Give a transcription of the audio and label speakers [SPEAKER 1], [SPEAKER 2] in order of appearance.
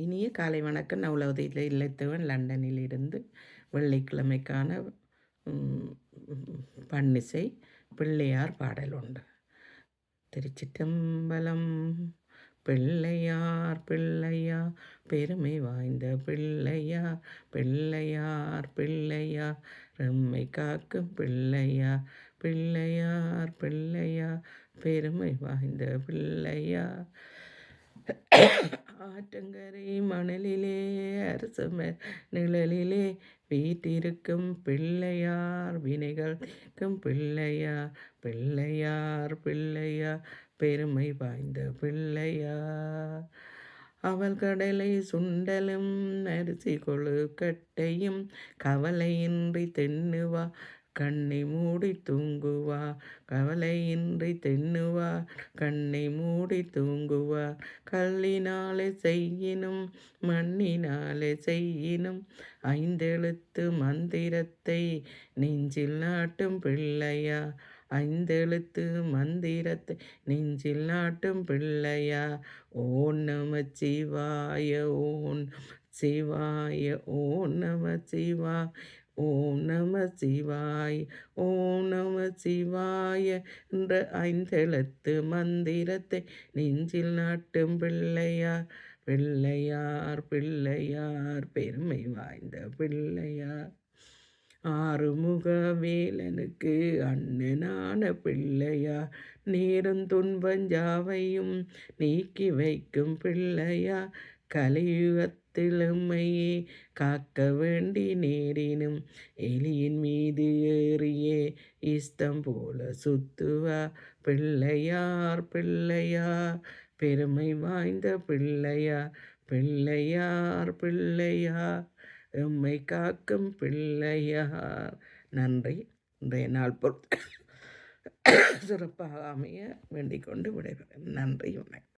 [SPEAKER 1] இனிய காலை வணக்கம். நான் உலகத்தில் இல்லைத்தவன் லண்டனில் இருந்து வெள்ளிக்கிழமைக்கான பன்னிசை பிள்ளையார் பாடல் உண்டு. திருச்சிட்டம்பலம் பிள்ளையார் பிள்ளையார் பெருமை வாய்ந்த பிள்ளையார் பிள்ளையார் பிள்ளையார் ரெம்மை காக்கும் பிள்ளையார் பிள்ளையார் பிள்ளையார் பெருமை வாய்ந்த பிள்ளையார். ஆற்றங்கரை மணலிலே அரசம நிழலிலே வீட்டிருக்கும் பிள்ளையார் வினைகள் தீர்க்கும் பிள்ளையார் பிள்ளையார் பிள்ளையார் பெருமை வாய்ந்த பிள்ளையார். அவள் கடலை சுண்டலும் அரிசி கொழுக்கட்டையும் கவலையின்றி தென்னுவா கண்ணை மூடி தூங்குவா கவலையின்றி தென்னுவா கண்ணை மூடி தூங்குவா கல்லினாலே செய்யினும் மண்ணினாலே செய்யினும். ஐந்தெழுத்து மந்திரத்தை நெஞ்சில் நாட்டும் பிள்ளையா. ஐந்தெழுத்து மந்திரத்தை நெஞ்சில் நாட்டும் பிள்ளையா. ஓம் நம சிவாய ஓன் சிவாய ஓ நம சிவா ஓம் நம சிவாய் ஓம் நம சிவாய என்ற ஐந்தெழுத்து மந்திரத்தை நெஞ்சில் நாட்டும் பிள்ளையார் பிள்ளையார் பிள்ளையார் பெருமை வாய்ந்த பிள்ளையார். ஆறுமுக வேலனுக்கு அண்ணனான பிள்ளையா. நேரும் துன்பஞ்சாவையும் நீக்கி வைக்கும் பிள்ளையா. கலியுகத்திலுமையே காக்க வேண்டி நேரினும் எலியின் மீது ஏறியே. இஷ்டம் போல சுத்துவா பிள்ளையார் பிள்ளையா. பெருமை வாய்ந்த பிள்ளையா பிள்ளையார் பிள்ளையா. எம்மை காக்கும் பிள்ளையார். நன்றி. இன்றைய நாள் பொறுத்து சிறப்பாக அமைய வேண்டிக் கொண்டு விடைபெறும் நன்றி வணக்கம்.